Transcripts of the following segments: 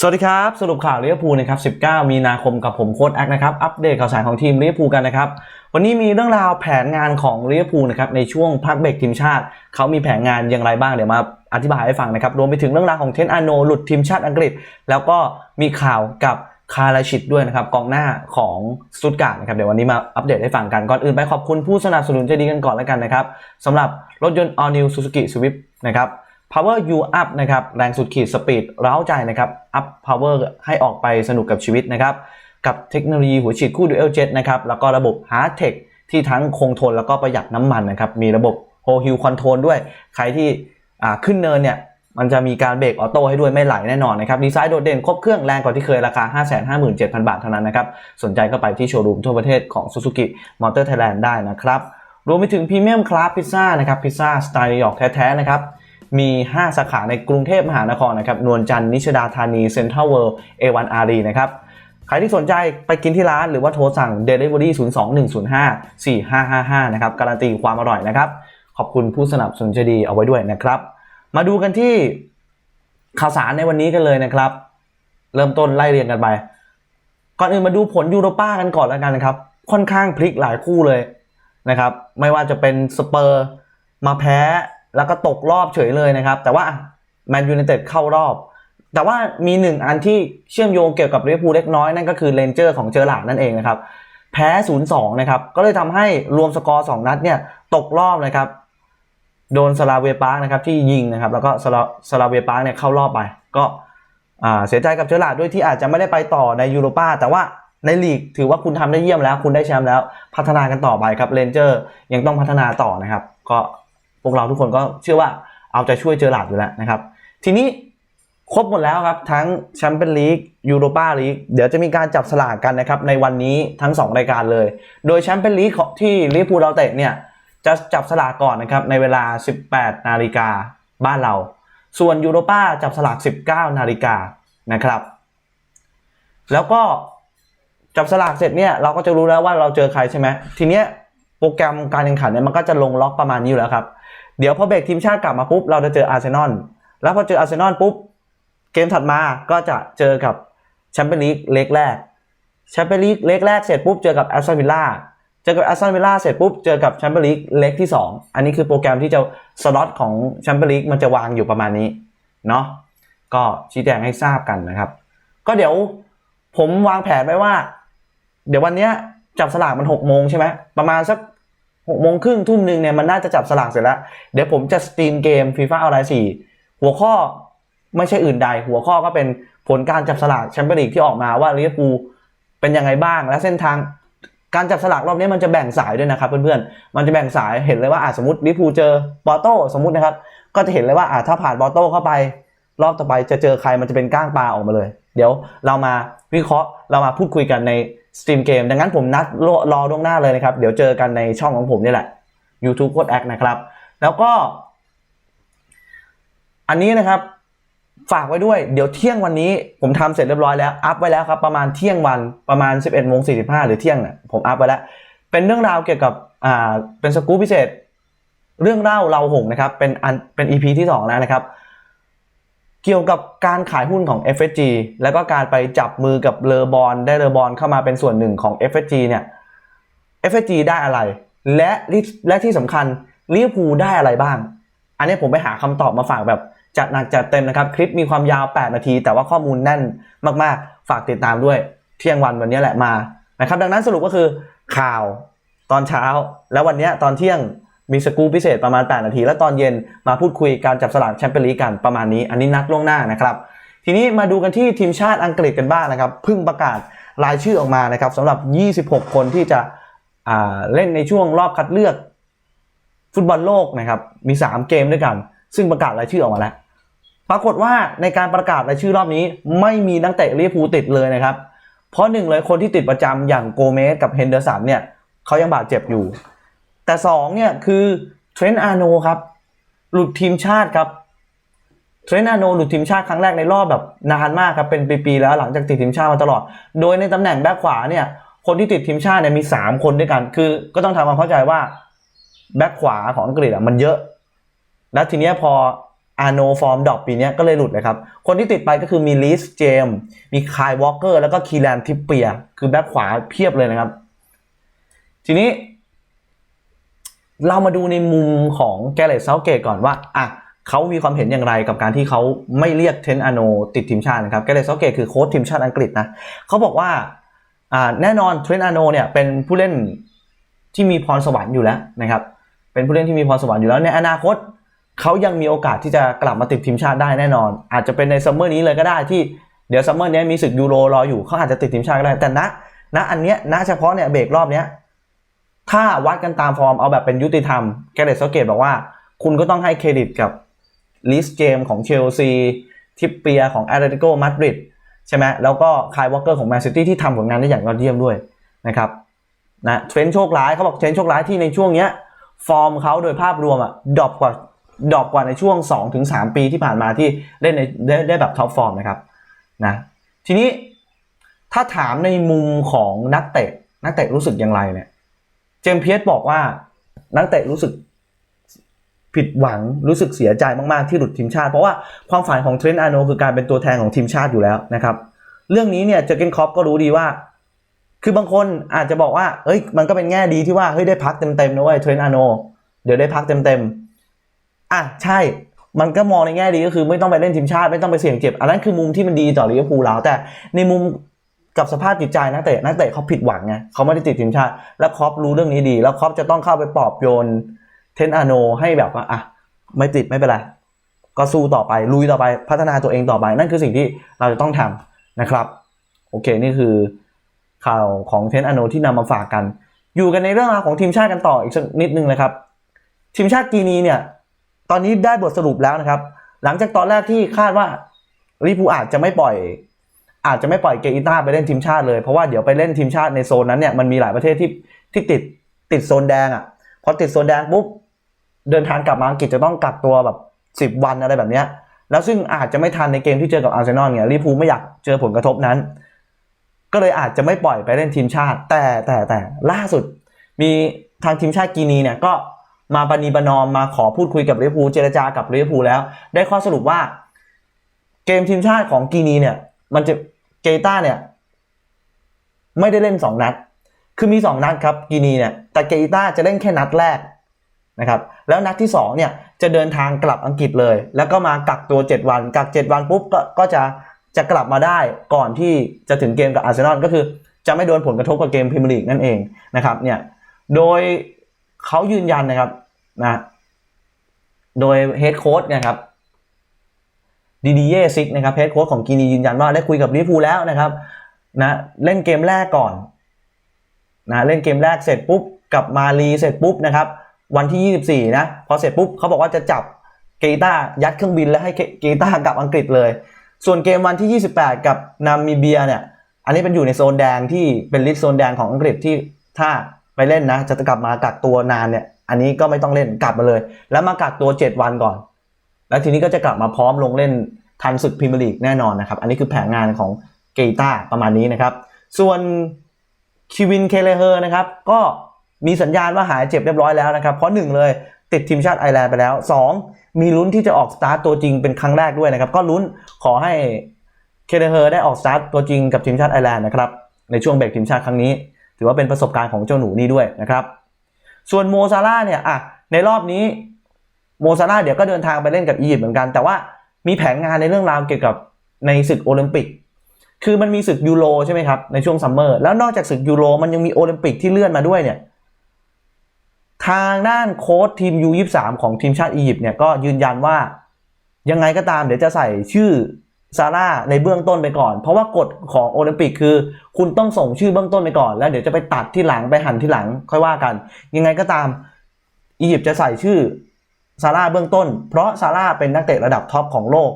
สวัสดีครับ สรุปข่าวลิเวอร์พูลนะครับ 19 มีนาคมกับผมโค้ดแอคนะครับ อัปเดตข่าวสารของทีมลิเวอร์พูลกันนะครับ วันนี้มีเรื่องราวแผนงานของลิเวอร์พูลนะครับในช่วงพักเบรกทีมชาติ เขามีแผนงานอย่างไรบ้างเดี๋ยวมาอธิบายให้ฟังนะครับ รวมไปถึงเรื่องราวของเทนอาโนหลุดทีมชาติอังกฤษ แล้วก็มีข่าวกับคาราชิดด้วยนะครับกองหน้าของสตุตการ์นะครับเดี๋ยววันนี้มาอัปเดตให้ฟังกันก่อนอื่นไปขอบคุณผู้สนับสนุนใจดีกันก่อนแล้วกันนะครับสำหรับรถยนต์ All New Suzuki Swift นะครับ Power You Up นะครับแรงสุดขีดสปีดเร้าใจนะครับ Up Power ให้ออกไปสนุกกับชีวิตนะครับ กับเทคโนโลยีหัวฉีดคู่ Dual Jet นะครับ แล้วก็ระบบ Hard Tech ที่ทั้งคงทนแล้วก็ประหยัดน้ำมันนะครับ มีระบบ Whole Hill Control ด้วย ใครที่ขึ้นเนินเนี่ยมันจะมีการเบรกออโต้ให้ด้วยไม่ไหลแน่นอนนะครับ ดีไซน์โดดเด่นครบเครื่องแรงกว่าที่เคยราคา 557,000 บาทเท่านั้นนะครับ สนใจก็ไปที่โชว์รูมทั่วประเทศของ Suzuki Motor Thailand ได้นะครับ รวมไปถึงพรีเมียมคลาสพิซซ่านะครับพิซซ่าสไตล์นิวยอร์กแท้ๆนะครับ มี 5 สาขาในกรุงเทพมหานครนะครับ นวลจันทร์นิชดาธานีเซ็นทรัลเวิลด์เอวันอารีนะครับ ใครที่สนใจไปกินที่ร้านหรือว่าโทรสั่ง Delivery 02105 4555 นะครับ การันตีความอร่อยนะครับ ขอบคุณผู้สนับสนุนใจดีเอาไว้ด้วยนะครับ มาดูกันที่ข่าวสารในวันนี้กันเลยนะครับ เริ่มต้นไล่เรียงกันไป ก่อนอื่นมาดูผลยูโรป้ากันก่อนแล้วกันนะครับ ค่อนข้างพลิกหลายคู่เลยนะครับ ไม่ว่าจะเป็นสเปอร์มาแพ้ แล้วก็ตกรอบเฉยเลยนะครับ แต่ว่าแมนยูไนเต็ดเข้ารอบ แต่ว่ามีหนึ่งอันที่เชื่อมโยงเกี่ยวกับลิเวอร์พูลเล็กน้อยนั่นก็คือเลนเจอร์ของเจอร์ลาดนั่นเองนะครับแพ้ 0-2 นะครับ ก็เลยทำให้รวมสกอร์ 2 นัดเนี่ยตกรอบนะครับ โดนสลาเวียปาร์กนะครับที่ยิงนะครับ แล้วก็สลาสลาเวียปาร์กเนี่ยเข้ารอบไป ก็เสียใจกับเจอร์ลาดด้วยที่อาจจะไม่ได้ไปต่อในยูโรปาแต่ว่าในลีกถือว่าคุณทำได้เยี่ยมแล้ว คุณได้แชมป์แล้ว พัฒนากันต่อไปครับเลนเจอร์ยังต้องพัฒนาต่อนะครับ ก็ วกเราทุกคนก็เชื่อว่าเอาใจช่วยเจอร์ลาดอยู่แล้วนะครับ ทีนี้ครบหมดแล้วครับ ทั้งแชมเปี้ยนลีกยูโรปาลีกเดี๋ยวจะมีการจับสลากกันนะครับ ในวันนี้ทั้ง 2 รายการเลย โดยแชมเปี้ยนลีกที่ลิเวอร์พูลเราเตะเนี่ย จะจับสลากก่อนนะครับ ในเวลา 18 นาฬิกาบ้านเรา ส่วนยูโรปาจับสลาก 19 นาฬิกานะครับ แล้วก็จับสลากเสร็จเนี่ยเราก็จะรู้แล้วว่าเราเจอใครใช่ไหมทีเนี้ยโปรแกรมการแข่งขันเนี่ยมันก็จะลงล็อกประมาณนี้อยู่แล้วครับ เดี๋ยวพอเบรกทีมชาติกลับมาปุ๊บเราจะเจออาร์เซนอลแล้วพอเจออาร์เซนอลปุ๊บเกมถัดมาก็จะเจอกับแชมเปี้ยนลีกเล็กแรกแชมเปี้ยนลีกเล็กแรกเสร็จปุ๊บเจอกับแอสตันวิลล่าเจอกับแอสตันวิลล่าเสร็จปุ๊บเจอกับแชมเปี้ยนลีกเล็กที่ 2 อันนี้คือโปรแกรมที่จะสล็อตของแชมเปี้ยนลีกมันจะวางอยู่ประมาณนี้เนาะก็ชี้แจงให้ทราบกันนะครับ ก็เดี๋ยวผมวางแผนไว้ว่า เดี๋ยววันเนี้ยจับสลากมัน6โมงใช่ไหมประมาณสัก 6โมงครึ่งทุ่มหนึ่งเนี่ยมันน่าจะจับสลากเสร็จแล้ว เดี๋ยวผมจะสตรีมเกมฟีฟ่าออนไลน์4หัวข้อไม่ใช่อื่นใด หัวข้อก็เป็นผลการจับสลากแชมเปี้ยนลีกที่ออกมาว่าลิเวอร์พูลเป็นยังไงบ้าง และเส้นทางการจับสลากรอบนี้มันจะแบ่งสายด้วยนะครับเพื่อนๆ มันจะแบ่งสายเห็นเลยว่าอะสมมติลิเวอร์พูลเจอปอโต้สมมตินะครับ ก็จะเห็นเลยว่าอะถ้าผ่านปอโต้เข้าไป รอบต่อไปจะเจอใครมันจะเป็นก้างปลาออกมาเลย เดี๋ยวเรามาวิเคราะห์เรามาพูดคุยกันใน สตรีมเกม ดังนั้นผมนัดรอรอล่วงหน้าเลยนะครับ เดี๋ยวเจอกันในช่องของผมนี่แหละ YouTube โคดแอคนะครับ แล้วก็ อันนี้นะครับ ฝากไว้ด้วยเดี๋ยวเที่ยงวันนี้ผมทำเสร็จเรียบร้อยแล้ว อัพไว้แล้วครับ ประมาณเที่ยงวันประมาณ 11โมง45หรือเที่ยงเนี่ยผมอัพไว้แล้ว เป็นเรื่องราวเกี่ยวกับอ่าเป็นสกู๊ปพิเศษ เรื่องเล่าเราหงนะครับ เป็นอันเป็น EP ที่2แล้วนะครับ เกี่ยวกับการขายหุ้นของ FSG แล้วก็การไปจับมือกับเลอบอลได้เลอบอลเข้ามาเป็นส่วนหนึ่งของ FSG เนี่ย FSG ได้อะไร และและที่สำคัญลิเวอร์พูลได้อะไรบ้าง อันนี้ผมไปหาคำตอบมาฝากแบบจัดหนักจัดเต็มนะครับ คลิปมีความยาว 8 นาที แต่ว่าข้อมูลแน่นมากๆ ฝากติดตามด้วยเที่ยงวันวันนี้แหละมานะครับ ดังนั้นสรุปก็คือข่าวตอนเช้า แล้ววันนี้ตอนเที่ยง มีสกู๊ปพิเศษประมาณ 8 นาที แล้วตอนเย็นมาพูดคุยการจับสลากแชมเปี้ยนลีกกันประมาณนี้ อันนี้นัดล่วงหน้านะครับ ทีนี้มาดูกันที่ทีมชาติอังกฤษกันบ้างนะครับเพิ่งประกาศรายชื่อออกมานะครับสำหรับ 26 คนที่จะเล่นในช่วงรอบคัดเลือก ฟุตบอลโลกนะครับมี 3 เกมด้วยกัน ซึ่งประกาศรายชื่อออกมาแล้วปรากฏว่าในการประกาศรายชื่อรอบนี้ ไม่มีนักเตะลิเวอร์พูลติดเลยนะครับ เพราะหนึ่งเลยคนที่ติดประจำอย่างโกเมสกับเฮนเดอร์สันเนี่ยเขายังบาดเจ็บอยู่ แต่สองเนี่ยคือเทรนต์อาโนครับ หลุดทีมชาติครับเทรนต์อาโนหลุดทีมชาติครั้งแรกในรอบแบบนานมากครับ เป็นปีๆแล้วหลังจากติดทีมชาติมาตลอด โดยในตำแหน่งแบ็คขวาเนี่ยคนที่ติดทีมชาติเนี่ยมี 3 คนด้วยกัน คือก็ต้องทำความเข้าใจว่าแบ็คขวาของอังกฤษอะมันเยอะ แล้วทีเนี้ยพออาโนฟอร์มดรอปปีเนี้ยก็เลยหลุดเลยครับ คนที่ติดไปก็คือมีลิสเจมมีคายวอลเกอร์แล้วก็คีแลนทิปเปีย คือแบ็คขวาเพียบเลยนะครับ ทีนี้ เรามาดูในมุมของแกเรตเซาเกตก่อนว่าอะเขามีความเห็นอย่างไรกับการที่เขาไม่เรียกเทนอาโนติดทีมชาตินะครับแกเรตเซาเกตคือโค้ชทีมชาติอังกฤษนะเขาบอกว่าอ่าแน่นอนเทรนอาโนเนี่ยเป็นผู้เล่นที่มีพรสวรรค์อยู่แล้วนะครับเป็นผู้เล่นที่มีพรสวรรค์อยู่แล้วในอนาคตเขายังมีโอกาสที่จะกลับมาติดทีมชาติได้แน่นอน อาจจะเป็นในซัมเมอร์นี้เลยก็ได้ที่เดี๋ยวซัมเมอร์นี้มีศึกยูโรรออยู่เขาอาจจะติดทีมชาติก็ได้แต่ณณอันเนี้ยณเฉพาะเนี่ยเบรกรอบเนี้ย ถ้าวัดกันตามฟอร์มเอาแบบเป็นยุติธรรมแกเรตโซเกตบอกว่า คุณก็ต้องให้เครดิตกับลิสเจมของเชลซีทิปเปียของแอตเลติโกมาดริดใช่ไหมแล้วก็คายวอลเกอร์ของแมนซิตี้ที่ทำผลงานได้อย่างยอดเยี่ยมด้วยนะครับนะเทรนด์โชคร้ายเขาบอกเทรนด์โชคร้ายที่ในช่วงเนี้ยฟอร์มเขาโดยภาพรวมอะดรอปกว่าดรอปกว่าในช่วง 2-3 ปีที่ผ่านมาที่เล่นในได้ได้แบบท็อปฟอร์มนะครับนะทีนี้ถ้าถามในมุมของนักเตะนักเตะรู้สึกอย่างไรเนี่ย มเพียสบอกว่า นักเตะรู้สึกผิดหวังรู้สึกเสียใจมาก ๆ ที่หลุดทีมชาติ เพราะว่าความฝันของเทรนต์อาโนคือการเป็นตัวแทนของทีมชาติอยู่แล้วนะครับ เรื่องนี้เนี่ยเจอเกนคอปก็รู้ดีว่า คือบางคนอาจจะบอกว่าเอ้ยมันก็เป็นแง่ดีที่ว่าเฮ้ยได้พักเต็ม ๆ นะเว้ยเทรนต์อาโนเดี๋ยวได้พักเต็ม ๆ อะใช่ มันก็มองในแง่ดีก็คือไม่ต้องไปเล่นทีมชาติไม่ต้องไปเสี่ยงเจ็บ อันนั้นคือมุมที่มันดีต่อลิเวอร์พูลแล้วแต่ในมุม กับสภาพจิตใจนักเตะนักเตะเขาผิดหวังไงเขาไม่ได้ติดทีมชาติ แล้วครอปรู้เรื่องนี้ดี แล้วครอปจะต้องเข้าไปปลอบโยนเทนอาโนให้แบบว่าอะไม่ติดไม่เป็นไรก็สู้ต่อไปลุยต่อไปพัฒนาตัวเองต่อไป นั่นคือสิ่งที่เราจะต้องทำนะครับ โอเคนี่คือข่าวของเทนอาโนที่นำมาฝากกัน อยู่กันในเรื่องราวของทีมชาติกันต่ออีกสักนิดนึงนะครับ ทีมชาติกีนีเนี่ยตอนนี้ได้บทสรุปแล้วนะครับ หลังจากตอนแรกที่คาดว่าลิเวอร์พูอาจจะไม่ปล่อย อาจจะไม่ปล่อยเกอิต้าไปเล่นทีมชาติเลยเพราะว่าเดี๋ยวไปเล่นทีมชาติในโซนนั้นเนี่ยมันมีหลายประเทศที่ที่ติดติดโซนแดงอะ่ะพอติดโซนแดงปุ๊บเดินทางกลับมาอังกฤษจะต้องกักตัวแบบสิบวันอะไรแบบเนี้ยแล้วซึ่งอาจจะไม่ทันในเกมที่เจอกับอาร์เซนอลเนี่ยลิพูไม่อยากเจอผลกระทบนั้น ก็เลยอาจจะไม่ปล่อยไปเล่นทีมชาติ แต่แต่แต่ล่าสุด มีทางทีมชาติกีนีเนี่ยก็มาปณีประนอมมาขอพูดคุยกับลิพูเจรจากับลิพูแล้ว ได้ข้อสรุปว่า เกมทีมชาติของกีนีเนี่ย มันจะ เกต้าเนี่ย ไม่ได้เล่นสองนัด คือมีสองนัดครับกีนีเนี่ย แต่เกต้าจะเล่นแค่นัดแรกนะครับ แล้วนัดที่สองเนี่ยจะเดินทางกลับอังกฤษเลย แล้วก็มากักตัว 7 วัน กัก 7 วันปุ๊บก็ก็จะจะกลับมาได้ก่อนที่จะถึงเกมกับอาร์เซนอลก็คือ จะไม่โดนผลกระทบกับเกมพรีเมียร์ลีกนั่นเองนะครับเนี่ยโดยเขายืนยันนะครับนะโดยเฮดโค้ชเนี่ยครับ ดีดีเยซิกนะครับเฮดโค้ชของกีนียืนยันว่าได้คุยกับลิเวอร์พูแล้วนะครับนะเล่นเกมแรกก่อนนะเล่นเกมแรกเสร็จปุ๊บกับมารีเสร็จปุ๊บนะครับวันที่ 24 นะ พอเสร็จปุ๊บเขาบอกว่าจะจับเกต้ายัดเครื่องบินแล้วให้เกต้ากลับอังกฤษเลย ส่วนเกมวันที่ 28 กับนามิเบียเนี่ยอันนี้เป็นอยู่ในโซนแดงที่เป็นลิสโซนแดงของอังกฤษที่ถ้าไปเล่นนะจะกลับมากักตัวนานเนี่ยอันนี้ก็ไม่ต้องเล่นกลับมาเลย แล้วมากักตัว 7 วันก่อน แล้วทีนี้ก็จะกลับมาพร้อมลงเล่นทันศึกพรีเมียร์ลีกแน่นอนนะครับ อันนี้คือแผนงานของเกต้าประมาณนี้นะครับ ส่วนคิวินเคเลเฮอร์นะครับก็มีสัญญาณว่าหายเจ็บเรียบร้อยแล้วนะครับ เพราะหนึ่งเลยติดทีมชาติไอร์แลนด์ไปแล้ว 2 มีลุ้นที่จะออกสตาร์ตตัวจริงเป็นครั้งแรกด้วยนะครับ ก็ลุ้นขอให้เคเลเฮอร์ได้ออกสตาร์ตตัวจริงกับทีมชาติไอร์แลนด์นะครับในช่วงเบรกทีมชาติครั้งนี้ ถือว่าเป็นประสบการณ์ของเจ้าหนูนี่ด้วยนะครับ ส่วนโมซาร่าเนี่ยอะในรอบนี้ โมซาร่าเดี๋ยวก็เดินทางไปเล่นกับอียิปต์เหมือนกัน แต่ว่ามีแผนงานในเรื่องราวเกี่ยวกับในศึกโอลิมปิก คือมันมีศึกยูโรใช่ไหมครับ ในช่วงซัมเมอร์ แล้วนอกจากศึกยูโรมันยังมีโอลิมปิกที่เลื่อนมาด้วยเนี่ย ทางด้านโค้ชทีม U23 ของทีมชาติอียิปต์เนี่ยก็ยืนยันว่ายังไงก็ตามเดี๋ยวจะใส่ชื่อซาร่าในเบื้องต้นไปก่อน เพราะว่ากฎของโอลิมปิกคือ คุณต้องส่งชื่อเบื้องต้นไปก่อน แล้วเดี๋ยวจะไปตัดที่หลังไปหั่นที่หลังค่อยว่ากัน ยังไงก็ตามอียิปต์จะใส่ชื่อ ซาร่าเบื้องต้น เพราะซาร่าเป็นนักเตะระดับท็อปของโลก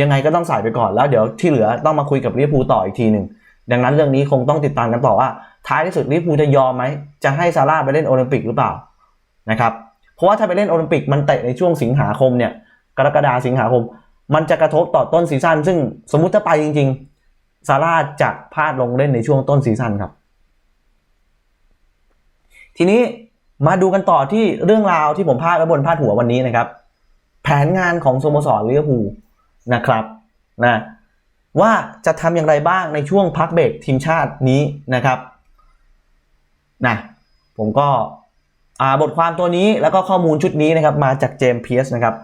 ยังไงก็ต้องใส่ไปก่อนแล้วเดี๋ยวที่เหลือต้องมาคุยกับลิเวอร์พูลต่ออีกทีหนึ่งดังนั้นเรื่องนี้คงต้องติดตามกันต่อว่า ท้ายที่สุดลิเวอร์พูลจะยอมไหมจะให้ซาร่าไปเล่นโอลิมปิกหรือเปล่านะครับเพราะว่าถ้าไปเล่นโอลิมปิกมันเตะในช่วงสิงหาคมเนี่ยกรกฎาสิงหาคม มันจะกระทบต่อต้นซีซั่นซึ่งสมมุติถ้าไปจริง ๆซาร่าจะพลาดลงเล่นในช่วงต้นซีซั่นครับ ทีนี้ มาดูกันต่อที่เรื่องราวที่ผมพาดไว้บนพาดหัววันนี้นะครับ แผนงานของสโมสรลิเวอร์พูลนะครับนะว่าจะทำอย่างไรบ้างในช่วงพักเบรกทีมชาตินี้นะครับนะผมก็บทความตัวนี้แล้วก็ข้อมูลชุดนี้นะครับมาจากเจมส์เพียสนะครับ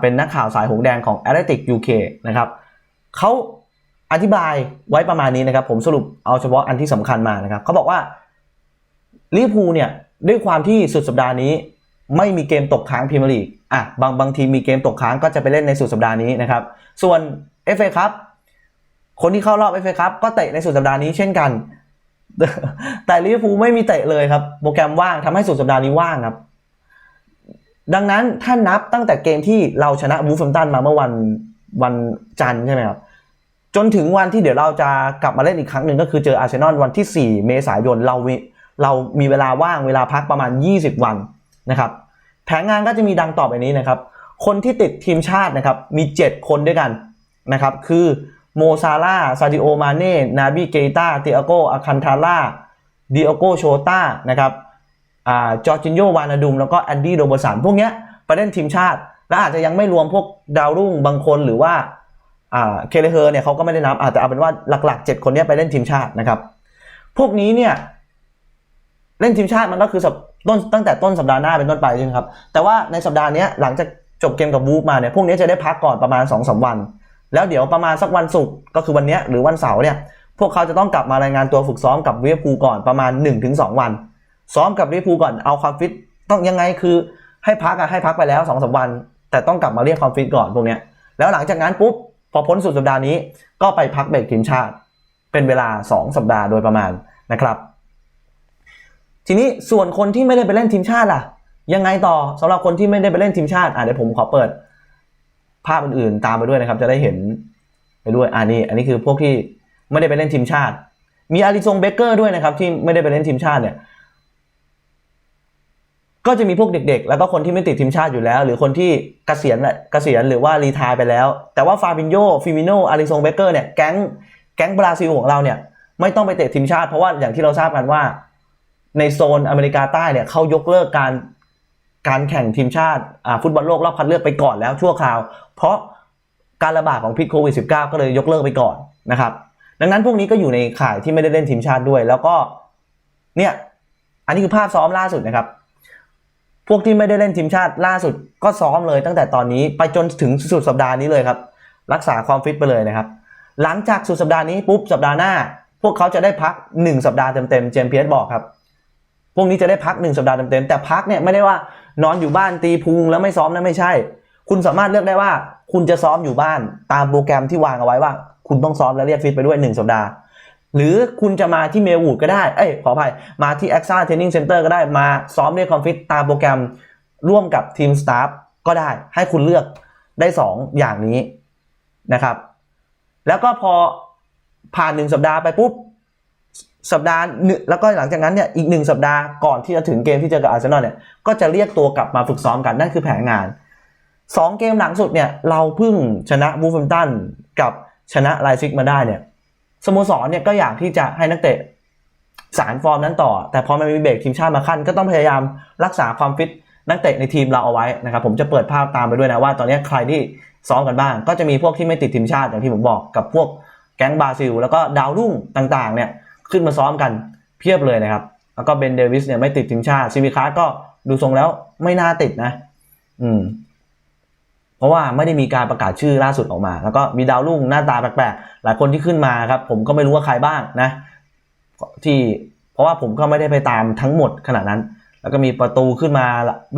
เป็นนักข่าวสายหงแดงของ a t l e t i c UK นะครับเขาอธิบายไว้ประมาณนี้นะครับ ผมสรุปเอาเฉพาะอันที่สำคัญมานะครับเขาบอกว่าลิเวอร์พูลเนี่ย ด้วยความที่สุดสัปดาห์นี้ ไม่มีเกมตกค้างพรีเมียร์ลีกอะบางบางทีมีเกมตกค้างก็จะไปเล่นในสุดสัปดาห์นี้นะครับ ส่วน FA ครับ คนที่เข้ารอบ FA ครับก็เตะในสุดสัปดาห์นี้เช่นกัน แต่ลิเวอร์พูลไม่มีเตะเลยครับ โปรแกรมว่างทำให้สุดสัปดาห์นี้ว่างครับ ดังนั้นถ้านับตั้งแต่เกมที่เราชนะวูฟแฮมตันมาเมื่อวันวันจันทร์ใช่ไหมครับจนถึงวันที่เดี๋ยวเราจะกลับมาเล่นอีกครั้งหนึ่งก็คือเจออาร์เซนอลวันที่ 4 เมษายนเรามี เรามีเวลาว่างเวลาพักประมาณ 20 วันนะครับแผนงานก็จะมีดังต่อไปนี้นะครับ คนที่ติดทีมชาตินะครับมี 7 คนด้วยกันนะครับคือโมซาลาซาดิโอมาเน่นาบิเกตาเตียโกอาคันทาร่าดิโอโกโชตานะครับอ่าจอร์จินโยวานาดุม แล้วก็แอนดี้โรบสันพวกเนี้ยไปเล่นทีมชาติ และอาจจะยังไม่รวมพวกดาวรุ่งบางคนหรือว่าอ่าเคเลเฮอร์เนี่ยเขาก็ไม่ได้นับอาจจะเอาเป็นว่าหลักๆ 7 คนเนี้ยไปเล่นทีมชาตินะครับ พวกนี้เนี่ย เล่นทีมชาติมันก็คือต้นตั้งแต่ต้นสัปดาห์หน้าเป็นต้นไปใช่ไหมครับ แต่ว่าในสัปดาห์นี้หลังจากจบเกมกับวูฟมาเนี่ยพวกนี้จะได้พักก่อนประมาณ2อสวัน แล้วเดี๋ยวประมาณสักวันศุกร์ก็คือวันนี้หรือวันเสาร์เนี่ยพวกเขาจะต้องกลับมารายงานตัวฝึกซ้อมกับเวอร์พูก่อนประมาณ 1-2 วัน ซ้อมกับเวอร์พูก่อนเอาความฟิตต้องยังไงคือให้พักอะให้พักไปแล้ว2อสวัน แต่ต้องกลับมาเรียกความฟิตก่อนพวกนี้แล้วหลังจากนั้นปุ๊บพอพ้นสุดสัปดาห์นี้ก็ไปพักเบรกทีมชาติ เป็นเวลา 2 สัปดาห์โดยประมาณนะครับ ทีนี้ส่วนคนที่ไม่ได้ไปเล่นทีมชาติล่ะ ยังไงต่อสำหรับคนที่ไม่ได้ไปเล่นทีมชาติอะเดี๋ยวผมขอเปิด ภาพอื่นๆ ตามไปด้วยนะครับ จะได้เห็นไปด้วยอ่านี่อันนี้คือพวกที่ไม่ได้ไปเล่นทีมชาติ มีอาริซงเบเกอร์ด้วยนะครับ ที่ไม่ได้ไปเล่นทีมชาติเนี่ยก็จะมีพวกเด็ก ๆ แล้วก็คนที่ไม่ติดทีมชาติอยู่แล้ว หรือคนที่เกษียณแหละเกษียณหรือว่ารีทายไปแล้ว แต่ว่าฟาบินโยฟิมิโนอาริซงเบเกอร์เนี่ยแก๊งแก๊งบราซิลของเราเนี่ยไม่ต้องไปเตะทีมชาติเพราะว่าอย่างที่เราทราบกันว่า ในโซนอเมริกาใต้เนี่ยเขายกเลิกการการแข่งทีมชาติฟุตบอลโลกรอบคัดเลือกไปก่อนแล้วชั่วคราว เพราะการระบาดของพิษโควิด -19 ก็เลยยกเลิกไปก่อนนะครับ ดังนั้นพวกนี้ก็อยู่ในข่ายที่ไม่ได้เล่นทีมชาติด้วย แล้วก็เนี่ยอันนี้คือภาพซ้อมล่าสุดนะครับ พวกที่ไม่ได้เล่นทีมชาติล่าสุดก็ซ้อมเลยตั้งแต่ตอนนี้ไปจนถึงสุดสัปดาห์นี้เลยครับ รักษาความฟิตไปเลยนะครับ หลังจากสุดสัปดาห์นี้ปุ๊บสัปดาห์หน้า พวกเขาจะได้พัก 1 สัปดาห์เต็มๆเจมส์เพียสบอกครับ พวกนี้จะได้พัก1สัปดาห์เต็มๆแต่พักเนี่ยไม่ได้ว่านอนอยู่บ้านตีพุงแล้วไม่ซ้อมนะไม่ใช่ คุณสามารถเลือกได้ว่า คุณจะซ้อมอยู่บ้านตามโปรแกรมที่วางเอาไว้ว่า คุณต้องซ้อมและเรียกฟิตไปด้วย 1 สัปดาห์ หรือคุณจะมาที่เมลวูดก็ได้ เอ้ยขออภัยมาที่ a x a Training Center ก็ได้มาซ้อมเรียกความฟิตตามโปรแกรมร่วมกับทีมสตาฟก็ได้ให้คุณเลือกได้ 2 อย่างนี้นะครับ แล้วก็พอผ่าน1สัปดาห์ไปปุ๊บ สัปดาห์แล้วก็หลังจากนั้นเนี่ยอีกหนึ่งสัปดาห์ก่อนที่จะถึงเกมที่เจอกับอาร์เซนอลเนี่ยก็จะเรียกตัวกลับมาฝึกซ้อมกันนั่นคือแผนงานสองเกมหลังสุดเนี่ยเราเพิ่งชนะวูฟแฮมตันกับชนะไลซิกมาได้เนี่ยสโมสรเนี่ยก็อยากที่จะให้นักเตะสารฟอร์มนั้นต่อ แต่พอมันมีเบรกทีมชาติมาขั้น ก็ต้องพยายามรักษาความฟิตนักเตะในทีมเราเอาไว้นะครับผมจะเปิดภาพตามไปด้วยนะว่า ตอนนี้ใครที่ซ้อมกันบ้าง ก็จะมีพวกที่ไม่ติดทีมชาติอย่างที่ผมบอกกับพวกแก๊งบราซิล แล้วก็ดาวรุ่งต่างๆเนี่ย ขึ้นมาซ้อมกันเพียบเลยนะครับ แล้วก็เบนเดวิสเนี่ยไม่ติดทีมชาติซีวิคาร์ก็ดูทรงแล้วไม่น่าติดนะ อืม เพราะว่าไม่ได้มีการประกาศชื่อล่าสุดออกมา แล้วก็มีดาวรุ่งหน้าตาแปลกๆ หลายคนที่ขึ้นมาครับ ผมก็ไม่รู้ว่าใครบ้างนะ ที่เพราะว่าผมก็ไม่ได้ไปตามทั้งหมดขนาดนั้น แล้วก็มีประตูขึ้นมา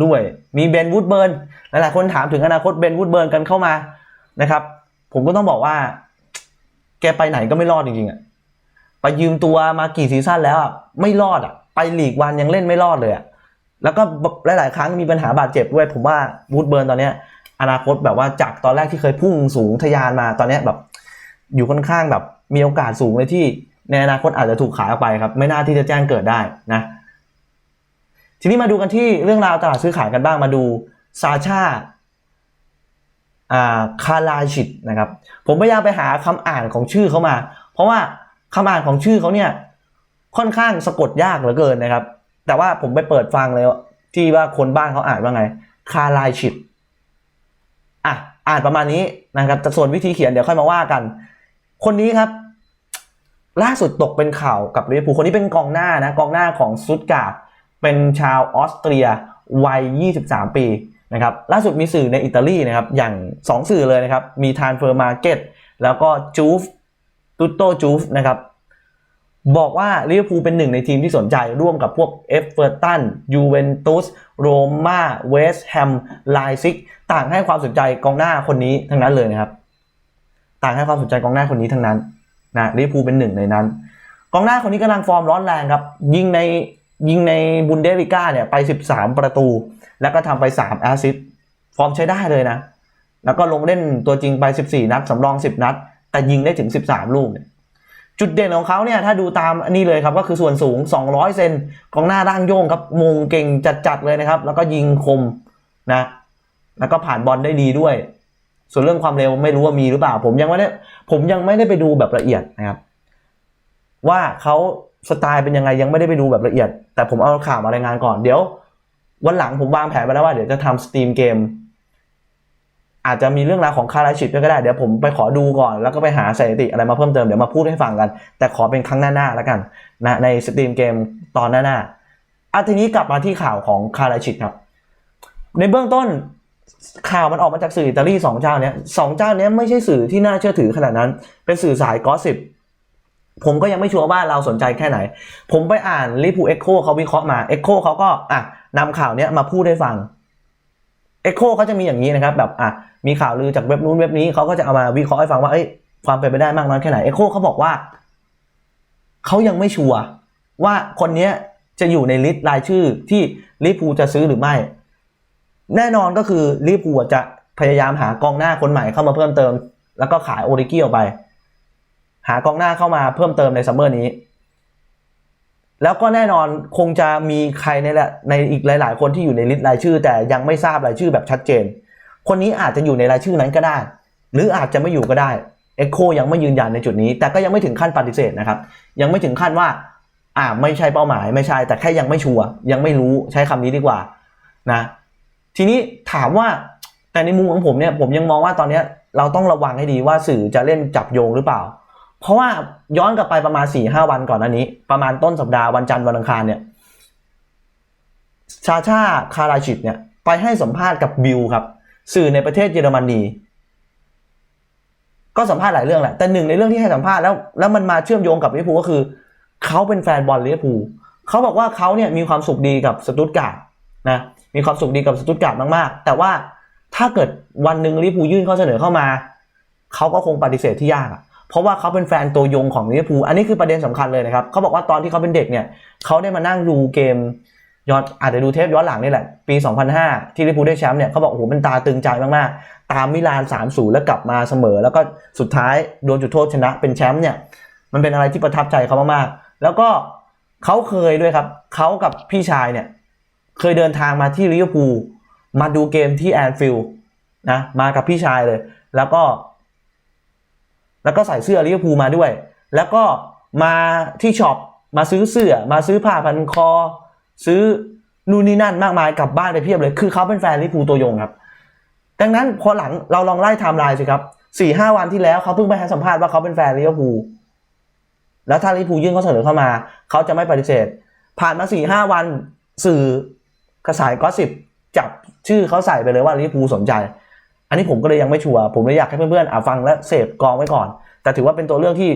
ด้วย มีเบนวูดเบิร์นหลายๆคนถามถึงอนาคตเบนวูดเบิร์นกันเข้ามานะครับ ผมก็ต้องบอกว่า แกไปไหนก็ไม่รอดจริงๆอะ ไปยืมตัวมากี่ซีซั่นแล้วอะไม่รอดอะไปลีกวันยังเล่นไม่รอดเลยอะแล้วก็หลาย ๆ ครั้งมีปัญหาบาดเจ็บด้วย ผมว่าวูดเบิร์นตอนเนี้ย อนาคตแบบว่าจากตอนแรกที่เคยพุ่งสูงทะยานมาตอนเนี้ยแบบ อยู่ค่อนข้างแบบมีโอกาสสูงเลยที่ในอนาคตอาจจะถูกขายออกไปครับ ไม่น่าที่จะแจ้งเกิดได้นะ ทีนี้มาดูกันที่เรื่องราวตลาดซื้อขายกันบ้างมาดูซาชาอ่าคาลาชิตนะครับ ผมพยายามไปหาคำอ่านของชื่อเขามา เพราะว่า คำอ่านของชื่อเขาเนี่ยค่อนข้างสะกดยากเหลือเกินนะครับ แต่ว่าผมไปเปิดฟังเลยที่ว่าคนบ้านเขาอ่านว่าไง คาลาชิตอะอ่านประมาณนี้นะครับแต่ส่วนวิธีเขียนเดี๋ยวค่อยมาว่ากัน คนนี้ครับ ล่าสุดตกเป็นข่าวกับลิเวอร์พูลคนนี้เป็นกองหน้านะกองหน้าของซุตการ์ดเป็นชาวออสเตรียวัย 23 ปีนะครับล่าสุดมีสื่อในอิตาลีนะครับอย่าง 2 สื่อเลยนะครับ มีทานเฟอร์มาเก็ตแล้วก็จูฟ ตุตโตจูฟนะครับบอกว่าลิเวอร์พูลเป็นหนึ่งในทีมที่สนใจร่วมกับพวกเอฟเวอร์ตันยูเวนตุสโรม่าเวสต์แฮมไลซิกต่างให้ความสนใจกองหน้าคนนี้ทั้งนั้นเลยนะครับ ต่างให้ความสนใจกองหน้าคนนี้ทั้งนั้นนะลิเวอร์พูลเป็นหนึ่งในนั้น กองหน้าคนนี้กำลังฟอร์มร้อนแรงครับ ยิงในยิงในบุนเดสลิก้าเนี่ยไป 13 ประตู แล้วก็ทำไป 3 แอสซิสต์ฟอร์มใช้ได้เลยนะ แล้วก็ลงเล่นตัวจริงไป 14 นัดสำรอง 10 นัด แต่ยิงได้ถึง 13 ลูกเนี่ยจุดเด่นของเขาเนี่ยถ้าดูตามนนี้เลยครับก็คือส่วนสูง 200 เซนกองหน้าร่างโยงครับมงเก่งจัดๆเลยนะครับ แล้วก็ยิงคมนะแล้วก็ผ่านบอลได้ดีด้วย ส่วนเรื่องความเร็วไม่รู้ว่ามีหรือเปล่า ผมยังไม่ได้ผมยังไม่ได้ไปดูแบบละเอียดนะครับ ว่าเขาสไตล์เป็นยังไงยังไม่ได้ไปดูแบบละเอียด แต่ผมเอาข่าวมารายงานก่อนเดี๋ยว วันหลังผมวางแผนไปแล้วว่าเดี๋ยวจะทำสตรีมเกม อาจจะมีเรื่องราวของคาราชิปด้วยก็ได้ เดี๋ยวผมไปขอดูก่อน แล้วก็ไปหาสถิติอะไรมาเพิ่มเติม เดี๋ยวมาพูดให้ฟังกัน แต่ขอเป็นครั้งหน้าๆแล้วกันนะในสตรีมเกมตอนหน้าๆอะทีนี้กลับมาที่ข่าวของคาราชิปครับ ในเบื้องต้นข่าวมันออกมาจากสื่ออิตาลีสองเจ้าเนี้ยสองเจ้าเนี้ยไม่ใช่สื่อที่น่าเชื่อถือขนาดนั้น เป็นสื่อสายกอสิบผมก็ยังไม่ชัวร์ว่าเราสนใจแค่ไหน ผมไปอ่านลิพูเอ็กโคเขาวิเคราะห์มาเอ็กโคเขาก็อะนำข่าวเนี้ยมาพูดให้ฟัง เอ็กโคเขาจะมีอย่างนี้นะครับแบบอะมีข่าวลือจากเว็บนู้นเว็บนี้เขาก็จะเอามาวิเคราะห์ให้ฟังว่าเอ้ยความเป็นไปได้มากน้อยแค่ไหนเอ็กโคเขาบอกว่าเขายังไม่ชัวร์ว่าคนเนี้ยจะอยู่ในลิสต์รายชื่อที่ลิพูจะซื้อหรือไม่ แน่นอนก็คือลิเวอร์พูลจะพยายามหากองหน้าคนใหม่เข้ามาเพิ่มเติม แล้วก็ขายโอริกี้ออกไป หากองหน้าเข้ามาเพิ่มเติมในซัมเมอร์นี้ แล้วก็แน่นอนคงจะมีใครในแหละในอีกหลาย ๆ คนที่อยู่ในลิสต์รายชื่อ แต่ยังไม่ทราบรายชื่อแบบชัดเจน คนนี้อาจจะอยู่ในรายชื่อนั้นก็ได้ หรืออาจจะไม่อยู่ก็ได้เอ็กโคยังไม่ยืนยันในจุดนี้ แต่ก็ยังไม่ถึงขั้นปฏิเสธนะครับ ยังไม่ถึงขั้นว่า อ่าไม่ใช่เป้าหมายไม่ใช่ แต่แค่ยังไม่ชัวร์ยังไม่รู้ใช้คำนี้ดีกว่านะ ทีนี้ถามว่าแต่ในมุมของผมเนี่ยผมยังมองว่าตอนนี้เราต้องระวังให้ดีว่าสื่อจะเล่นจับโยงหรือเปล่า เพราะว่าย้อนกลับไปประมาณ4ี่ห้าวันก่อนหน้านี้ ประมาณต้นสัปดาห์วันจันทร์วันอังคารเนี่ยชาชาคาราชิตเนี่ยไปให้สัมภาษณ์กับบิลครับ สื่อในประเทศเยอรมนีก็สัมภาษณ์หลายเรื่องแหละแต่หนึ่งในเรื่องที่ให้สัมภาษณ์แล้วแล้วมันมาเชื่อมโยงกับลิเวอร์พูลก็คือเขาเป็นแฟนบอลลิเวอร์พูลเขาบอกว่าเขาเนี่ยมีความสุขดีกับสตุตการ์ดนะมีความสุขดีกับสตุตการ์ดมากๆ แต่ว่าถ้าเกิดวันหนึ่งลิเวอร์พูลยื่นข้อเสนอเข้ามาเขาก็คงปฏิเสธที่ยากอะ เพราะว่าเขาเป็นแฟนตัวยงของลิเวอร์พูลอันนี้คือประเด็นสำคัญเลยนะครับเขาบอกว่าตอนที่เขาเป็นเด็กเนี่ยเขาได้มานั่งดูเกมย้อนอาจจะดูเทปย้อนหลังนี่แหละ ปี 2005 ที่ลิเวอร์พูลได้แชมป์เนี่ยเขาบอกโอ้โหเป็นตาตึงใจมากๆ ตามมิลาน 3-0 แล้วกลับมาเสมอ แล้วก็สุดท้ายโดนจุดโทษชนะเป็นแชมป์เนี่ยมันเป็นอะไรที่ประทับใจเขามากๆ แล้วก็เขาเคยด้วยครับเขากับพี่ชายเนี่ยเคยเดินทางมาที่ลิเวอร์พูลมาดูเกมที่แอนฟิลด์นะมากับพี่ชายเลย แล้วก็ แล้วก็ใส่เสื้อลิเวอร์พูลมาด้วย แล้วก็มาที่ช็อปมาซื้อเสื้อ มาซื้อผ้าพันคอ ซื้อนู่นนี่นั่นมากมายกลับบ้านไปเพียบเลย คือเขาเป็นแฟนลิเวอร์พูลตัวยงครับ ดังนั้นพอหลังเราลองไล่ไทม์ไลน์สิครับสี่ห้าวันที่แล้วเขาเพิ่งไปให้สัมภาษณ์ว่าเขาเป็นแฟนลิเวอร์พูลแล้วถ้าลิเวอร์พูลยื่นข้อเสนอเข้ามา เขาจะไม่ปฏิเสธ ผ่านมาสี่ห้าวันสื่อกระสายก็สิบจับชื่อเขาใส่ไปเลยว่าลิเวอร์พูลสนใจ อันนี้ผมก็เลยยังไม่ชัวร์ผมเลยอยากให้เพื่อนๆอะฟังและเสพกองไว้ก่อน แต่ถือว่าเป็นตัวเลือกที่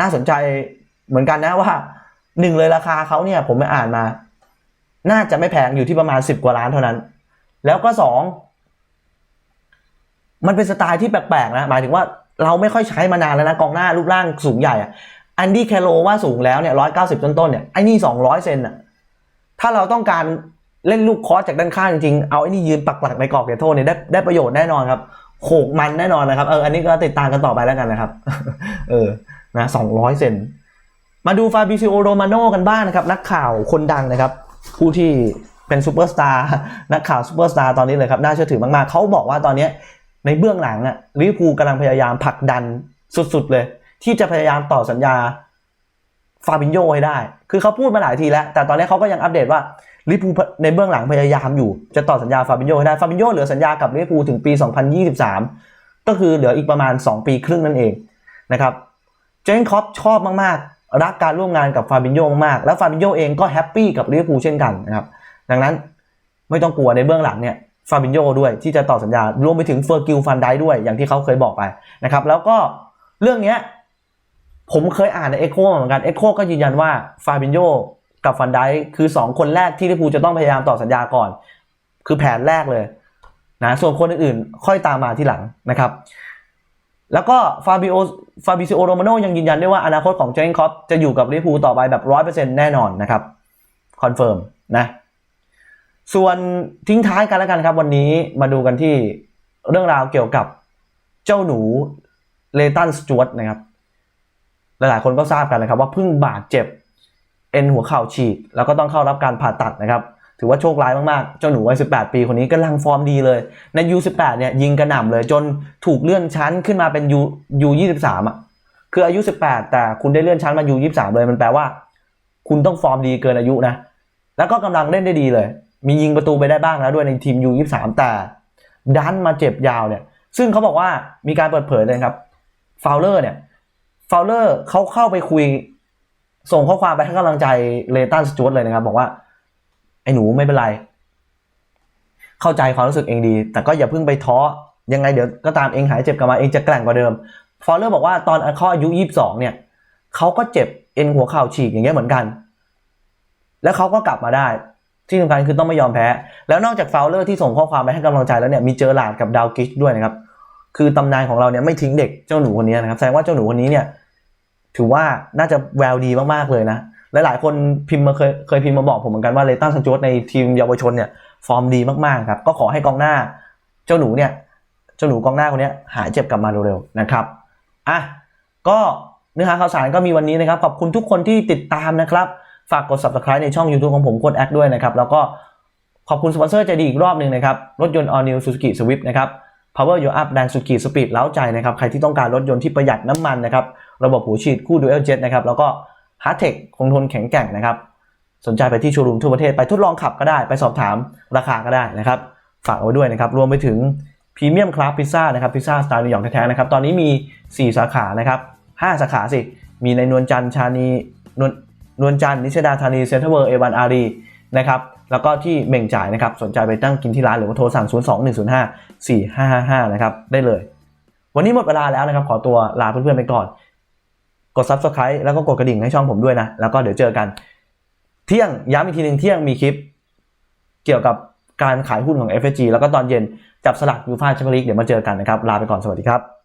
น่าสนใจเหมือนกันนะว่าหนึ่งเลยราคาเขาเนี่ยผมไปอ่านมา น่าจะไม่แพงอยู่ที่ประมาณสิบกว่าล้านเท่านั้น แล้วก็สองมันเป็นสไตล์ที่แปลกๆนะหมายถึงว่าเราไม่ค่อยใช้มานานแล้วนะกองหน้ารูปร่างสูงใหญ่อะอันดี้แคโรว่าสูงแล้วเนี่ยร้อยเก้าสิบต้นๆเนี่ยไอ้นี่สองร้อยเซนอะถ้าเราต้องการ เล่นลูกคอสจากด้านข้างจริงๆเอาไอ้นี่ยืนปักหลักในกรอบเขตโทษเนี่ยได้ได้ประโยชน์แน่นอนครับโขกมันแน่นอนนะครับเอออันนี้ก็ติดตามกันต่อไปแล้วกันนะครับ เออนะสองร้อยเซนมาดูฟาบิซิโอโรมาโนกันบ้างนะครับ นักข่าวคนดังนะครับ ผู้ที่เป็นซูเปอร์สตาร์นักข่าวซูเปอร์สตาร์ตอนนี้เลยครับน่าเชื่อถือมากๆเขาบอกว่าตอนนี้ในเบื้องหลังอะลิเวอร์พูลกำลังพยายามผลักดันสุดๆเลย ที่จะพยายามต่อสัญญาฟาบินโยให้ได้ คือเขาพูดมาหลายทีแล้ว แต่ตอนนี้เขาก็ยังอัปเดตว่า ลิเวอร์พูในเบื้องหลังพยายามอยู่ จะต่อสัญญาฟาบินโยให้ได้ฟาบินโยเหลือสัญญากับลิเวอร์พูถึงปี 2023 ก็คือเหลืออีกประมาณ 2 ปีครึ่งนั่นเองนะครับเจนคอปชอบมากๆ รักการร่วมงานกับฟาบินโยมากๆ แล้วฟาบินโยเองก็แฮปปี้กับลิเวอร์พูเช่นกันนะครับดังนั้นไม่ต้องกลัวในเบื้องหลังเนี่ยฟาบินโยด้วยที่จะต่อสัญญารวมไปถึงเฟอร์กิลฟันได้ด้วยอย่างที่เขาเคยบอกไปนะครับแล้วก็เรื่องเนี้ยผมเคยอ่านในเอ็กโคเหมือนกันเอ็กโคก็ยืนยันว่าฟาบินโย กับฟันไดคือ 2 คนแรกที่ลิเวอร์พูลจะต้องพยายามต่อสัญญาก่อน คือแผนแรกเลยนะส่วนคนอื่นๆ ค่อยตามมาที่หลังนะครับ แล้วก็ฟาบิโอฟาบิซิโอโรมาโนยังยืนยันด้วยว่าอนาคตของเจนคอปจะอยู่กับลิเวอร์พูลต่อไปแบบร้อยเปอร์เซ็นต์แน่นอนนะครับคอนเฟิร์มนะส่วนทิ้งท้ายกันแล้วกันครับ วันนี้มาดูกันที่เรื่องราวเกี่ยวกับเจ้าหนูเลตันสจวตนะครับ หลายๆคนก็ทราบกันนะครับ ว่าเพิ่งบาดเจ็บ เอ็นหัวเข่าฉีกแล้วก็ต้องเข้ารับการผ่าตัดนะครับ ถือว่าโชคร้ายมากๆ เจ้าหนูวัย 18 ปีคนนี้กำลังฟอร์มดีเลย ใน U18 เนี่ยยิงกระหน่ำเลยจนถูกเลื่อนชั้นขึ้นมาเป็น U U23 อะคืออายุ 18 แต่คุณได้เลื่อนชั้นมา U23 เลยมันแปลว่า คุณต้องฟอร์มดีเกินอายุนะ แล้วก็กำลังเล่นได้ดีเลย มียิงประตูไปได้บ้างแล้วด้วยในทีม U23 แต่ดันมาเจ็บยาวเนี่ย ซึ่งเขาบอกว่ามีการเปิดเผยเลยครับฟาวเลอร์เนี่ยฟาวเลอร์เขาเข้าไปคุย ส่งข้อความไปให้กำลังใจเลตันสจวตเลยนะครับ บอกว่า ไอ้หนูไม่เป็นไร เข้าใจความรู้สึกเองดี แต่ก็อย่าเพิ่งไปท้อยังไงเดี๋ยวก็ตามเองหายเจ็บกลับมาเองจะแกร่งกว่าเดิม ฟอลเลอร์บอกว่าตอนเขาอายุ 22 เนี่ยเขาก็เจ็บเอ็นหัวเข่าฉีกอย่างเงี้ยเหมือนกัน แล้วเขาก็กลับมาได้ ที่สำคัญคือต้องไม่ยอมแพ้ แล้วนอกจากฟาวเลอร์ที่ส่งข้อความไปให้กำลังใจแล้วเนี่ยมีเจอหลาดกับดาวกิชด้วยนะครับ คือตำนานของเราเนี่ยไม่ทิ้งเด็กเจ้าหนูคนนี้นะครับแสดงว่าเจ้าหนูคนนี้เนี่ย ถือว่าน่าจะแววดีมากๆเลยนะหลายๆคนพิมพ์มาเคยเคยพิมพ์มาบอกผมเหมือนกันว่าเลตันซันจวตในทีมเยาวชนเนี่ยฟอร์มดีมากๆครับก็ขอให้กองหน้า เจ้าหนูเนี่ยเจ้าหนูกองหน้าคนนี้หายเจ็บกลับมาเร็วๆนะครับอะก็เนื้อหาข่าวสารก็มีวันนี้นะครับ ขอบคุณทุกคนที่ติดตามนะครับ ฝากกด subscribe ในช่อง YouTube ของผมกดแอคด้วยนะครับ แล้วก็ขอบคุณสปอนเซอร์ใจดีอีกรอบหนึ่งนะครับ รถยนต์ All New Suzuki Swift นะครับ Power Your Up แรงสุดขีดสปีดเล้าใจนะครับ ใครที่ต้องการรถยนต์ที่ประหยัดน้ำมันนะครับ ระบบหูฉีดคู่ Dual Jet นะครับ แล้วก็ Hard Tech คงทนแข็งแกร่งนะครับ สนใจไปที่โชว์รูมทั่วประเทศ ไปทดลองขับก็ได้ ไปสอบถามราคาก็ได้นะครับ ฝากเอาไว้ด้วยนะครับ รวมไปถึงพรีเมียมคลาสพิซซ่านะครับ พิซซ่าสไตล์นิวยอร์กแท้ๆนะครับ ตอนนี้มี 4 สาขานะครับ 5 สาขาสิ มีในนวลจันทร์ชานีนวลนวลจันทร์นิชดาธานีเซ็นทรัลเวิร์เอวันอารีนะครับ แล้วก็ที่เม่งจ่ายนะครับสนใจไปตั้งกินที่ร้านหรือว่าโทรสั่ง 0 2 1 0 5 4 5 5 5 นะครับได้เลย วันนี้หมดเวลาแล้วนะครับ ขอตัวลาเพื่อนๆไปก่อน กด subscribe แล้วก็กดกระดิ่งให้ช่องผมด้วยนะ แล้วก็เดี๋ยวเจอกัน เที่ยงย้ำอีกทีหนึ่งเที่ยงมีคลิป เกี่ยวกับการขายหุ้นของ FG แล้วก็ตอนเย็นจับสลักยูฟ่าแชมเปี้ยนลีกเดี๋ยวมาเจอกันนะครับลาไปก่อนสวัสดีครับ